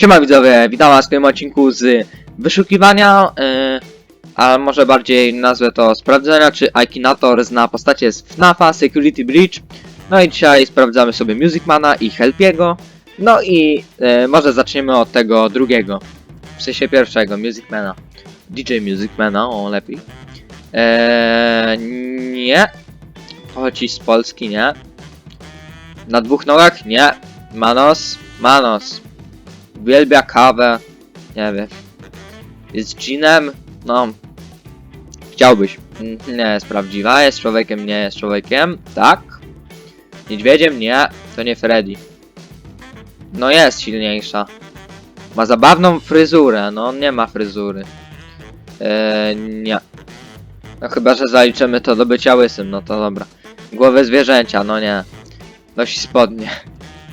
Siema widzowie, witam was w tym odcinku z wyszukiwania, yy, a może bardziej nazwę to sprawdzenia, czy Akinator zna postacie z FNAFa, Security Breach. No i dzisiaj sprawdzamy sobie Musicmana i Helpiego. No i yy, może zaczniemy od tego drugiego, w sensie pierwszego, Musicmana. DJ Musicmana, o lepiej. Eee, nie. Pochodzi z Polski, nie. Na dwóch nogach? Nie. Manos? Manos. Uwielbia kawę. Nie wiem. Jest dżinem? No. Chciałbyś. Mm, Nie jest prawdziwa. Jest człowiekiem, nie jest człowiekiem. Tak. Niedźwiedziem? Nie. To nie Freddy. No jest silniejsza. Ma zabawną fryzurę. No on nie ma fryzury. Eee, nie. No chyba, że zaliczymy to do bycia łysym. No to dobra. Głowy zwierzęcia. No nie. Nosi spodnie.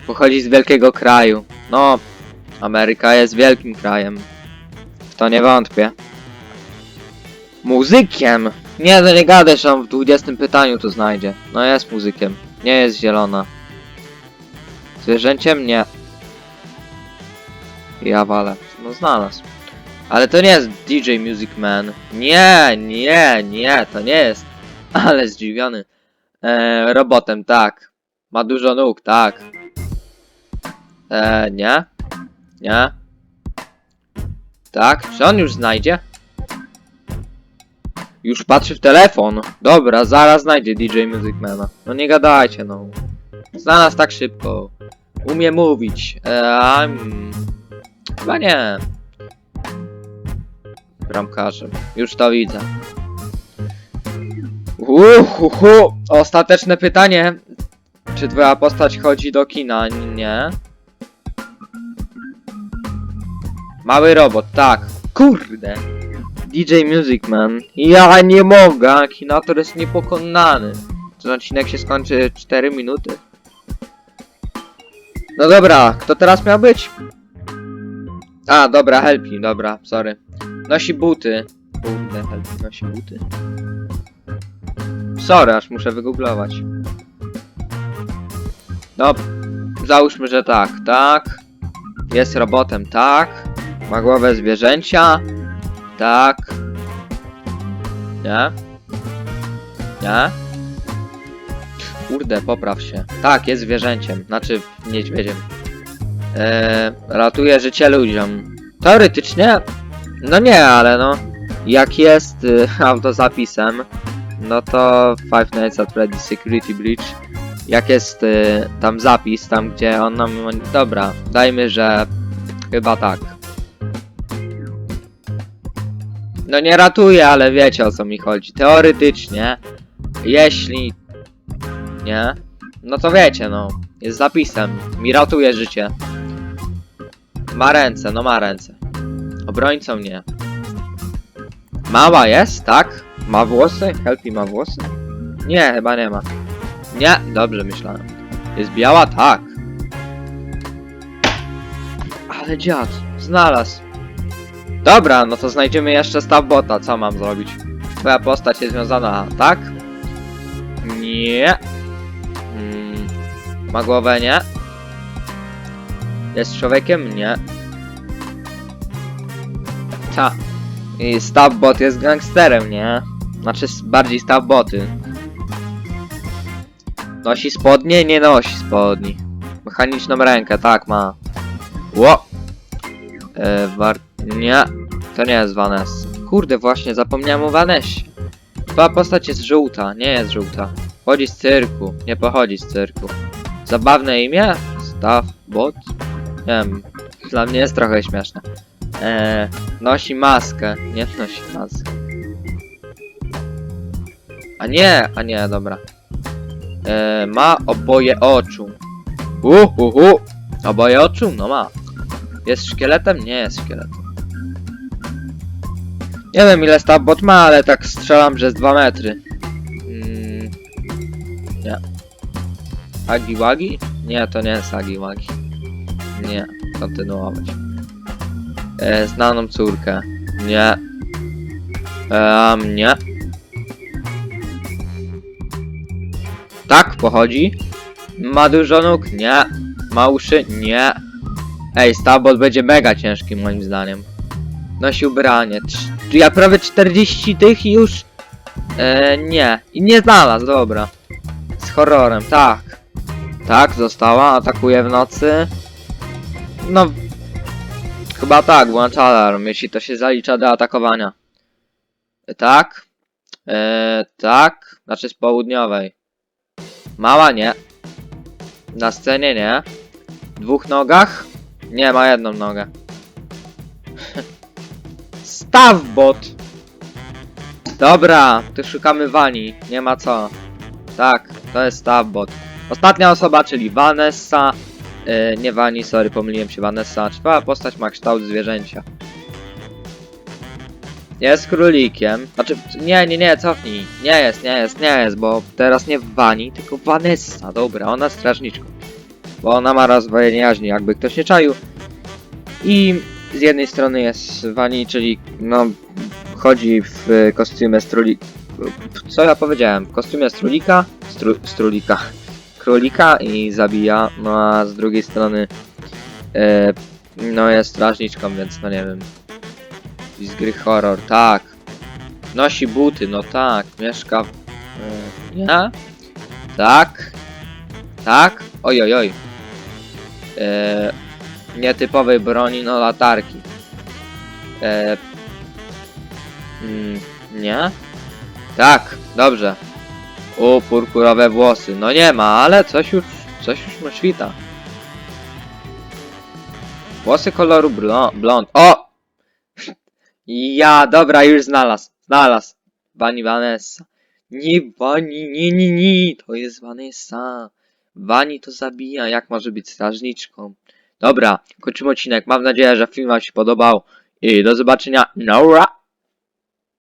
Pochodzi z wielkiego kraju. No, Ameryka jest wielkim krajem. W to nie wątpię. Muzykiem! Nie, no nie gadaj, że on w 20 pytaniu to znajdzie. No jest muzykiem. Nie jest zielona. Zwierzęciem? Nie. Ja walę. No znalazł. Ale to nie jest DJ Music Man. Nie, nie, nie, to nie jest. Ale zdziwiony. Eee, robotem, tak. Ma dużo nóg, tak. Eee, nie? Nie? Tak? Czy on już znajdzie? Już patrzy w telefon. Dobra, zaraz znajdzie DJ Musicmana. No nie gadajcie, no. Znalazł tak szybko. Umie mówić. Eee, chyba nie. Bramkarzem. Już to widzę. Uhuhu. Ostateczne pytanie. Czy twoja postać chodzi do kina? Nie. Mały robot, tak. Kurde. DJ Music Man. Ja nie mogę. Akinator jest niepokonany. Ten odcinek się skończy 4 minuty. No dobra, kto teraz miał być? A, dobra, Helpi, dobra, sorry. Nosi buty. Kurde, Helpi nosi buty. Sorry, aż muszę wygooglować. No, załóżmy, że tak, tak. Jest robotem, tak. Ma głowę zwierzęcia. Tak. Nie? Nie? Kurde, popraw się. Tak, jest zwierzęciem. Znaczy niedźwiedziem. Eee, ratuje życie ludziom. Teoretycznie, no nie, ale no. Jak jest y, autozapisem, no to Five Nights at Freddy's Security Breach. Jak jest y, tam zapis, tam gdzie on nam. Dobra, dajmy, że chyba tak. No nie ratuje, ale wiecie o co mi chodzi. Teoretycznie, jeśli. Nie? No to wiecie, no. Jest zapisem. Mi ratuje życie. Ma ręce, no ma ręce. Obrońcą nie. Mała jest, tak? Ma włosy? Helpy ma włosy? Nie, chyba nie ma. Nie, dobrze myślałem. Jest biała? Tak. Ale dziad, znalazł. Dobra, no to znajdziemy jeszcze Stabbota, co mam zrobić? Twoja postać jest związana, tak? Nie. Mm, ma głowę, nie? Jest człowiekiem? Nie. Ta. I Stabbot jest gangsterem, nie? Znaczy bardziej Stabboty. Nosi spodnie? Nie nosi spodni. Mechaniczną rękę, tak ma. Ło! E, war... Nie, to nie jest Vanessa. Kurde, właśnie zapomniałem o Vanessie. Twoja postać jest żółta, nie jest żółta. Pochodzi z cyrku, nie pochodzi z cyrku. Zabawne imię? Staff, bot? Nie wiem, dla mnie jest trochę śmieszne. Eee, nosi maskę, nie nosi maskę. A nie, a nie, dobra. Eee, ma oboje oczu. Uhuhu, oboje oczu? No ma. Jest szkieletem? Nie jest szkieletem. Nie wiem ile Stabbot ma, ale tak strzelam, że jest 2 metry. Mm, nie. Agiwagi? Nie, to nie jest Agiwagi. Nie, kontynuować. E, znaną córkę. Nie. Um, nie. Tak, pochodzi. Ma dużo nóg? Nie. Ma uszy? Nie. Ej, Stabot będzie mega ciężki moim zdaniem. Nosi ubranie. Trz- Ja prawie 40 tych już... E, nie. I nie znalazł, dobra. Z horrorem, tak. Tak, została, atakuje w nocy. No... Chyba tak, włącza alarm, jeśli to się zalicza do atakowania. E, Tak. E, tak. Znaczy z południowej. Mała nie. Na scenie nie. Dwóch nogach? Nie, ma jedną nogę. Staw bot! Dobra, tu szukamy Wani, nie ma co. Tak, to jest staw bot. Ostatnia osoba, czyli Vanessa. Yy, nie Wani, sorry, pomyliłem się, Vanessa. Trwała postać ma kształt zwierzęcia. Jest królikiem. Znaczy, nie, nie, nie, cofnij. Nie jest, nie jest, nie jest, bo teraz nie Wani, tylko Vanessa. Dobra, ona strażniczką. Bo ona ma rozwojenie jaźni, jakby ktoś nie czaił. I z jednej strony jest Wani, czyli no chodzi w e, kostiumie struli... Co ja powiedziałem? W kostiumie strulika? Stru... Strulika. Królika i zabija, no a z drugiej strony e, no jest strażniczką, więc no nie wiem. I z gry horror, tak. Nosi buty, no tak. Mieszka w... E, nie? Tak. Tak. Oj, oj, oj. E, nietypowej broni, no latarki. E, mm, nie? Tak, dobrze. U, purpurowe włosy. No nie ma, ale coś już, coś już mu świta. Włosy koloru blo- blond. O! Ja, dobra, już znalazł. Znalazł. Pani Vanessa. Nie, Wani, nie, nie, nie. To jest Vanessa. Wani to zabija. Jak może być strażniczką? Dobra, kończymy odcinek. Mam nadzieję, że film Wam się podobał. I do zobaczenia. Nora!